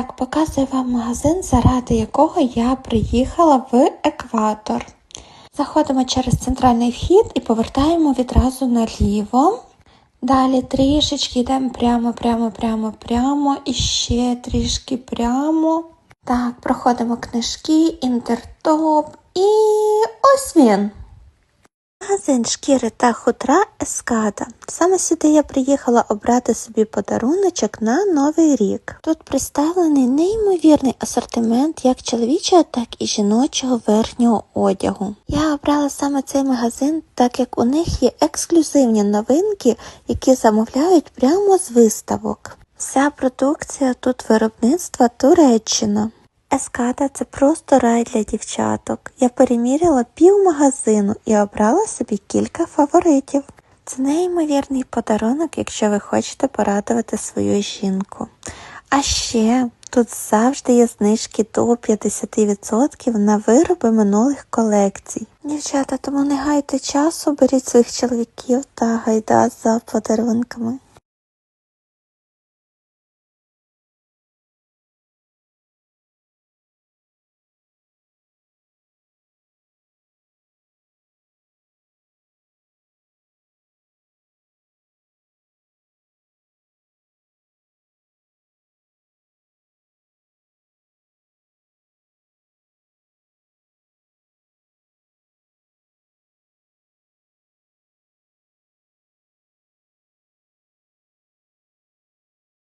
Так, показую вам магазин, заради якого я приїхала в екватор. Заходимо через центральний вхід і повертаємо відразу наліво. Далі трішечки йдемо прямо, прямо, прямо, прямо і ще трішки прямо. Так, проходимо книжки, інтертоп і ось він. Магазин шкіри та хутра Ескада. Саме сюди я приїхала обрати собі подаруночок на новий рік. Тут представлений неймовірний асортимент як чоловічого, так і жіночого верхнього одягу. Я обрала саме цей магазин, так як у них є ексклюзивні новинки, які замовляють прямо з виставок. Вся продукція тут виробництва Туреччина. Ескада це просто рай для дівчаток. Я переміряла пів магазину і обрала собі кілька фаворитів. Це неймовірний подарунок, якщо ви хочете порадувати свою жінку. А ще тут завжди є знижки до 50% на вироби минулих колекцій. Дівчата, тому не гайте часу, беріть своїх чоловіків та гайда за подарунками.